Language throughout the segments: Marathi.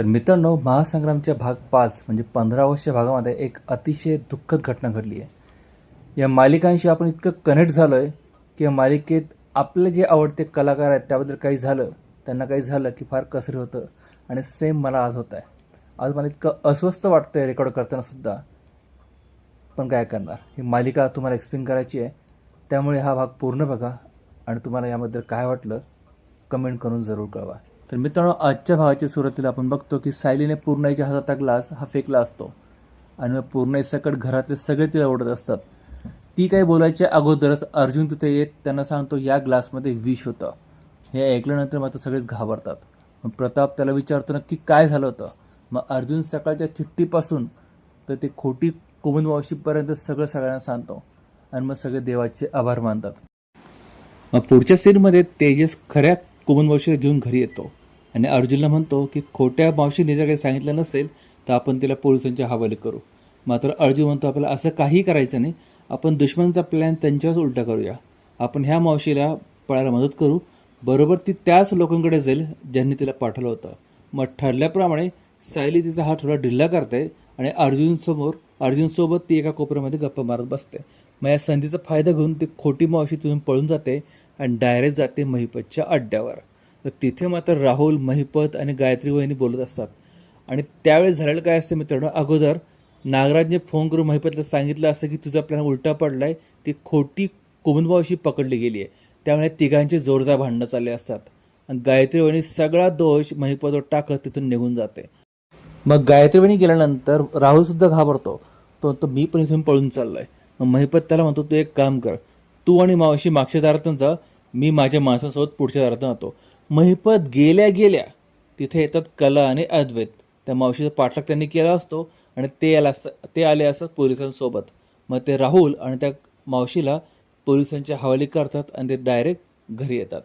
तर मित्रांनो महासंग्रामच्या भाग पाच म्हणजे पंधरा भागामध्ये एक अतिशय दुःखद घटना घडली आहे. या मालिकांशी आपण इतकं कनेक्ट झालो आहे की या मालिकेत आपले जे आवडते कलाकार आहेत त्याबद्दल काही झालं त्यांना काही झालं की फार कसरी होतं आणि सेम मला आज होत आहे. आज मला इतकं अस्वस्थ वाटतं आहे रेकॉर्ड करतानासुद्धा पण काय करणार? ही मालिका तुम्हाला एक्सप्लेन करायची आहे. त्यामुळे हा भाग पूर्ण बघा आणि तुम्हाला याबद्दल काय वाटलं कमेंट करून जरूर कळवा. तर मित्रांनो आजच्या भागाच्या सुरुवातीला आपण बघतो की सायलीने पूर्णाईच्या हाताचा ग्लास हा फेकला असतो. आणि मग पूर्णाईसकट घरातले सगळे तिला ओढत असतात. ती काही बोलायच्या अगोदरच अर्जुन तिथे येत त्यांना सांगतो या ग्लासमध्ये विष होतं. हे ऐकल्यानंतर मात्र सगळेच घाबरतात. मग प्रताप त्याला विचारतो नक्की काय झालं होतं? मग अर्जुन सकाळच्या चिठ्ठीपासून तर ते खोटी कोमन सगळं सगळ्यांना सांगतो. आणि मग सगळे देवाचे आभार मानतात. मग पुढच्या सीनमध्ये तेजस खऱ्या कोमन घेऊन घरी येतो. आणि अर्जुनला म्हणतो की खोट्या मावशीने जर काही सांगितलं नसेल तर आपण तिला पोलिसांच्या हवाले करू. मात्र अर्जुन म्हणतो आपल्याला असं काही करायचं नाही. आपण दुश्मनचा प्लॅन त्यांच्यावरच उलटा करूया. आपण ह्या मावशीला पळायला मदत करू. बरोबर ती त्याच लोकांकडे जाईल ज्यांनी तिला पाठवलं होतं. मग ठरल्याप्रमाणे सायली तिचा हात थोडा ढिल्ला करते आणि अर्जुनसमोर अर्जुनसोबत ती एका कोपऱ्यामध्ये गप्पा मारत बसते. मग या संधीचा फायदा घेऊन ती खोटी मावशी तिथून पळून जाते आणि डायरेक्ट जाते महिपतच्या अड्ड्यावर. तर तिथे मात्र राहुल महिपत आणि गायत्री वहिनी बोलत असतात. आणि त्यावेळेस झालेलं काय असतं मित्रांनो अगोदर नागराजने फोन करून महिपतला सांगितलं असं की तुझा प्लॅन उलटा पडला आहे ती खोटी कुमुदमावशी पकडली गेली आहे त्यामुळे तिघांचे जोरदार भांडणं चालले असतात. आणि गायत्री वहिनी सगळा दोष महिपतवर टाकत तिथून निघून जाते. मग गायत्री वहिनी गेल्यानंतर राहुलसुद्धा घाबरतो. तो तो मी पण इथून पळून चाललो आहे मग महिपत त्याला म्हणतो तू एक काम कर. तू आणि मावशी मागच्या दारातून जा. मी माझ्या माणसासोबत पुढच्या दारातून जातो. महिपत गेल्या गेल्या तिथे येतात कला आणि अद्वैत. त्या मावशीचा पाठलाग त्यांनी केला असतो आणि ते याला ते आले असतात पोलिसांसोबत. मग ते राहुल आणि त्या मावशीला पोलिसांच्या हवाली करतात आणि ते डायरेक्ट घरी येतात.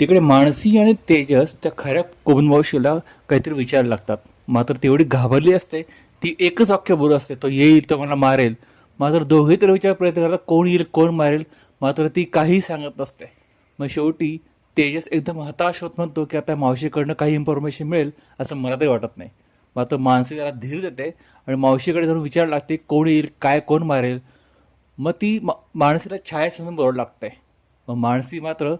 तिकडे मानसी आणि तेजस त्या खऱ्या कोबन मावशीला काहीतरी विचारायला लागतात. मात्र तेवढी घाबरली असते. ती एकच वाक्य बोलत असते तो येईल तो मला मारेल. मात्र दोघे तर विचार प्रयत्न करतात कोण येईल कोण मारेल. मात्र ती काही सांगत नसते. मग शेवटी तेजस एकदम हताश होत म्हणतो की आता मावशीकडनं काही इन्फॉर्मेशन मिळेल असं मला तरी वाटत नाही. मात्र मानसी त्याला धीर देते आणि मावशीकडे जाऊन विचार लागते कोण येईल काय कोण मारेल? मग ती मा माणसीला छाया समजून बरोबर लागते मग माणसी मात्र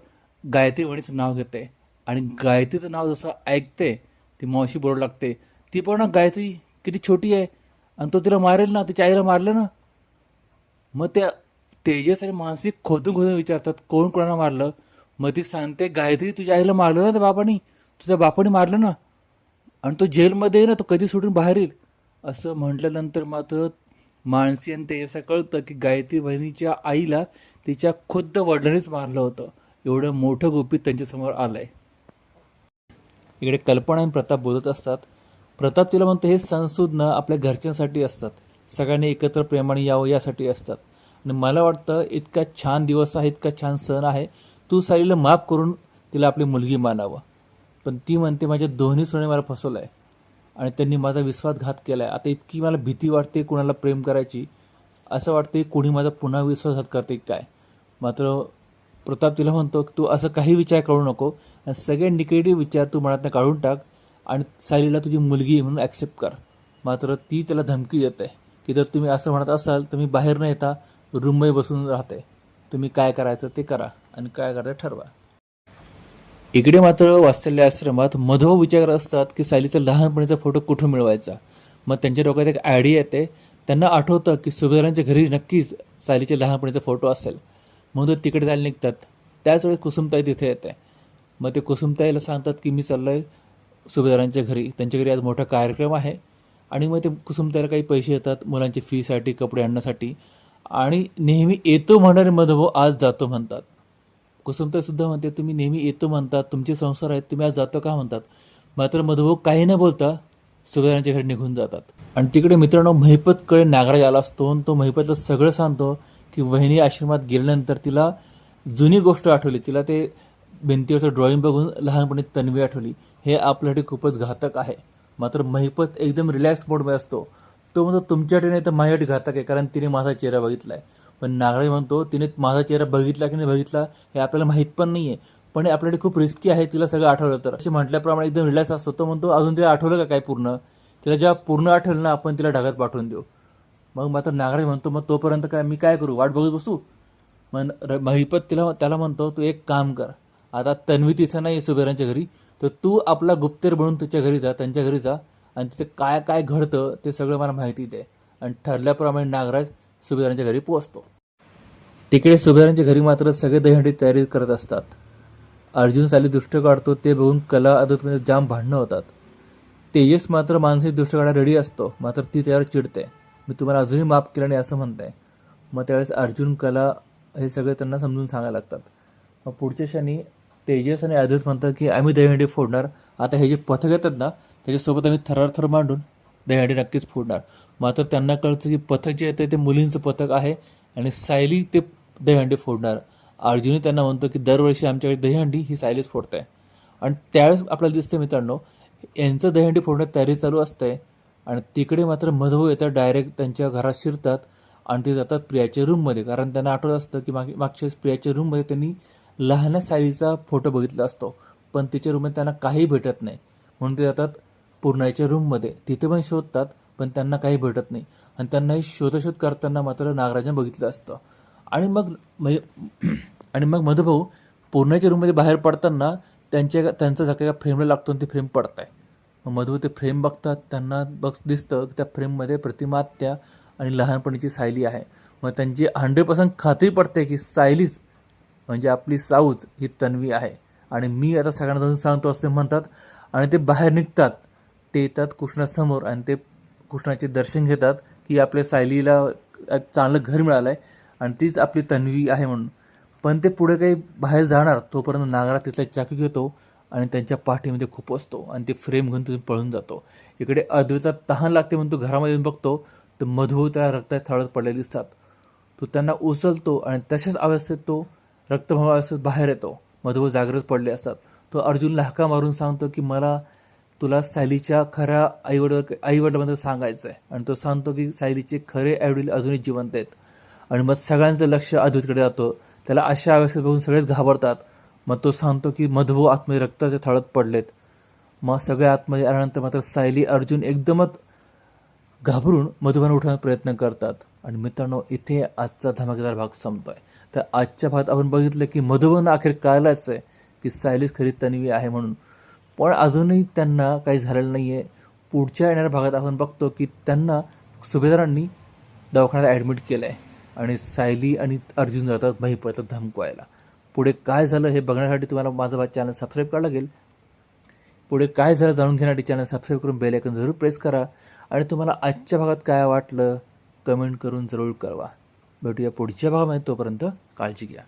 गायत्री वणीचं नाव घेते. आणि गायत्रीचं नाव जसं ऐकते ती मावशी बरोबर लागते. ती पण ना गायत्री किती छोटी आहे आणि तो तिला मारेल ना तिच्या आईला मारलं ना? मग त्या तेजस आणि मानसिक खोदून खोदून विचारतात कोण कोणाला मारलं? मग ती सांगते गायत्री तुझ्या आईला मारलं ना त्या बापानी तुझ्या बापाने मारलं ना? आणि तो जेलमध्ये ना तो कधी सुटून बाहेर येईल? असं म्हटल्यानंतर मात्र माणसी आणि तेजसला कळतं की गायत्री बहिणीच्या आईला तिच्या खुद्द वडिलांनीच मारलं होतं. एवढं मोठं गुपित त्यांच्यासमोर आलं आहे इकडे कल्पना आणि प्रताप बोलत असतात. प्रताप तिला म्हणतो हे संशोधनं आपल्या घरच्यांसाठी असतात. सगळ्यांनी एकत्र प्रेमाने यावं यासाठी असतात. आणि मला वाटतं इतका छान दिवस आहे इतका छान सण आहे. तू सालीला माफ करून तिला आपली मुलगी मानावं. पण ती म्हणते माझ्या दोन्ही सुने मला फसवलं आहे आणि त्यांनी माझा विश्वासघात केला आहे आता इतकी मला भीती वाटते कुणाला प्रेम करायची. असं वाटते कोणी माझा पुन्हा विश्वासघात करते काय? मात्र प्रताप तिला म्हणतो की तू असं काही विचार करू नको. आणि सगळे निगेटिव्ह विचार तू मनातनं काढून टाक आणि सायलीला तुझी मुलगी आहे म्हणून ॲक्सेप्ट कर. मात्र ती त्याला धमकी देते की जर तुम्ही असं म्हणत असाल तर मी बाहेर न येता रूममध्ये बसून राहते. तुम्ही काय करायचं ते करा. आणि काय करायचं ठरवा. इकडे मात्र वास्तल्य आश्रमात मधो विचार असतात की सायलीचा लहानपणीचा फोटो कुठून मिळवायचा? मग त्यांच्या डोक्यात एक आयडिया येते. त्यांना आठवतं की सुभेदारांच्या घरी नक्कीच सायलीच्या लहानपणीचा फोटो असेल. म्हणून ते तिकडे जायला निघतात. त्याच वेळी कुसुमताई तिथे येते. मग ते कुसुमताईला सांगतात की मी चाललो आहे सुभेदारांच्या घरी. त्यांच्या घरी आज मोठा कार्यक्रम आहे. आणि मग ते कुसुमताईला काही पैसे येतात मुलांची फीसाठी कपडे आणण्यासाठी. आणि नेहमी येतो म्हणणारे मधोभाऊ आज जातो म्हणतात. कुसुमताई सुद्धा म्हणते तुम्ही नेहमी येतो म्हणतात तुमचे संसार आहेत तुम्ही आज जातो का म्हणतात? मात्र मधुभाऊ काही न बोलता सुभेदारांच्या घरी निघून जातात. आणि तिकडे मित्रांनो महिपतकडे नागराज आला असतो आणि तो महिपतला सगळं सांगतो की वहिनी आश्रमात गेल्यानंतर तिला जुनी गोष्ट आठवली. तिला ते भिंतीवरचं ड्रॉइंग बघून लहानपणी तन्वी आठवली. हे आपल्यासाठी खूपच घातक आहे. मात्र महिपत एकदम रिलॅक्स मोडमध्ये असतो. तो म्हणतो तुमच्यासाठी नाही तर माझ्यासाठी घातक आहे कारण तिने माझा चेहरा बघितला आहे पण नागराज म्हणतो तिने माझा चेहरा बघितला की नाही बघितला हे आपल्याला माहीत पण नाही आहे पण आपल्याकडे खूप रिस्की आहे तिला सगळं आठवलं तर. असे म्हटल्याप्रमाणे एकदम रिलॅक्स असतो तो म्हणतो अजून तिला आठवलं का काय पूर्ण? तिला जेव्हा पूर्ण आठवलं ना आपण तिला ढगात पाठवून देऊ. मग मात्र नागराज म्हणतो मग तोपर्यंत काय मी काय करू? वाट बघत बसू? मग र- महिपत तिला त्याला म्हणतो तू एक काम कर. आता तन्वी तिथं नाही सुबेरांच्या घरी तर तू आपला गुप्तेर बनून तिच्या घरी जा त्यांच्या घरी जा आणि तिथे काय काय घडतं ते सगळं मला माहिती दे. आणि ठरल्याप्रमाणे नागराज सुभेदारांच्या घरी पोहोचतो. तिकडे सुभेदारांच्या घरी मात्र सगळे दहीहंडी तयारी करत असतात. अर्जुन साली दुष्ट काढतो ते बघून कला अदतमध्ये जाम भांडणं होतात. तेजस मात्र मानसिक दृष्ट काढायला रेडी असतो मात्र ती त्यावर चिडते. मी तुम्हाला अजूनही माफ केलं नाही असं म्हणते मग त्यावेळेस अर्जुन कला हे सगळे त्यांना समजून सांगायला लागतात. मग पुढच्या क्षणी तेजस आणि अद्वैत म्हणतात की आम्ही दहीहंडी फोडणार. आता हे जे पथक येतात ना त्याच्यासोबत आम्ही थरार थर मांडून दहीहंडी नक्कीच फोडणार. मात्र त्यांना कळतं की पथक जे येतं ते मुलींचं पथक आहे आणि सायली ते दहीहंडी फोडणार. अर्जुनही त्यांना म्हणतो की दरवर्षी आमच्याकडे दहीहंडी ही सायलीच फोडते आणि त्यावेळेस आपल्याला दिसते मित्रांनो यांचं दहीहंडी फोडण्यात तयारी चालू असते आणि तिकडे मात्र मधू येतात डायरेक्ट त्यांच्या घरात शिरतात आणि ते जातात प्रियाच्या रूममध्ये कारण त्यांना आठवत असतं की मागे मागच्या प्रियाच्या रूममध्ये त्यांनी लहान सायलीचा फोटो बघितला असतो. पण तिच्या रूममध्ये त्यांना काही भेटत नाही. म्हणून ते जातात पूर्णाच्या रूममध्ये तिथे पण शोधतात पण त्यांना काही भेटत नाही. आणि त्यांनाही शोधशोध करताना मात्र नागराजन बघितलं असतं. आणि मग म्हणजे आणि मग मधुभाऊ पूर्णाच्या रूममध्ये बाहेर पडताना त्यांच्या त्यांचा झटका फ्रेमला लागतो आणि ती फ्रेम पडत आहे मग मधुभाऊ ते फ्रेम बघतात त्यांना बघ दिसतं की त्या फ्रेममध्ये प्रतिमात्या आणि लहानपणीची सायली आहे. मग त्यांची हंड्रेड पर्सेंट खात्री पडते की सायलीच म्हणजे आपली साऊच ही तन्वी आहे. आणि मी आता सगळ्यांना जाऊन सांगतो असे म्हणतात आणि ते बाहेर निघतात. ते येतात कृष्णासमोर आणि ते कृष्णाचे दर्शन घेतात की आपल्या सायलीला चांगलं घर मिळालं आहे आणि तीच आपली तन्वी आहे म्हणून. पण ते पुढे काही बाहेर जाणार तोपर्यंत नागरा तिथला चाकू घेतो आणि त्यांच्या पाठीमध्ये खूप असतो आणि ते फ्रेम घेऊन तिथून पळून जातो. इकडे अद्वैता तहान लागते म्हणून तो घरामध्ये येऊन बघतो तर मधू त्या रक्तात थळत पडलेले दिसतात. तो त्यांना उचलतो आणि तशाच अवस्थेत तो रक्तभाव अवस्थेत बाहेर येतो. मधू जागृत पडले असतात. तो अर्जुनला हाका मारून सांगतो की मला तुला सायलीच्या खऱ्या आईवडील आईवडिलांबद्दल सांगायचं आहे आणि तो सांगतो की सायलीचे खरे आईवडील अजूनही जिवंत आहेत. आणि मग सगळ्यांचं लक्ष अद्वैतकडे जातो. त्याला अशा अवस्थेत बघून सगळेच घाबरतात. मग तो सांगतो की मधुभाऊ आतमध्ये रक्ताचे थळत पडलेत. मग सगळ्या आतमध्ये आल्यानंतर मात्र सायली अर्जुन एकदमच घाबरून मधुबन उठवण्याचा प्रयत्न करतात. आणि मित्रांनो इथे आजचा धमाकेदार भाग संपतो आहे तर आजच्या भागात आपण बघितलं की मधुबन अखेर कळायलाच आहे की सायलीच खरी तन्वी आहे म्हणून. पण अजूनही त्यांना काही झालेलं नाही आहे पुढच्या येणाऱ्या भागात आपण बघतो की त्यांना सुभेदारांनी दवाखान्यात ॲडमिट केलं आहे आणि सायली आणि अर्जुन जातात महिपतला धमकवायला. पुढे काय झालं हे बघण्यासाठी तुम्हाला माझं चॅनल सबस्क्राईब करावं लागेल. पुढे काय झालं जाणून घेण्यासाठी चॅनल सबस्क्राईब करून बेल आयकन जरूर प्रेस करा. आणि तुम्हाला आजच्या भागात काय वाटलं कमेंट करून जरूर कळवा. भेटूया पुढच्या भागामध्ये तोपर्यंत काळजी घ्या.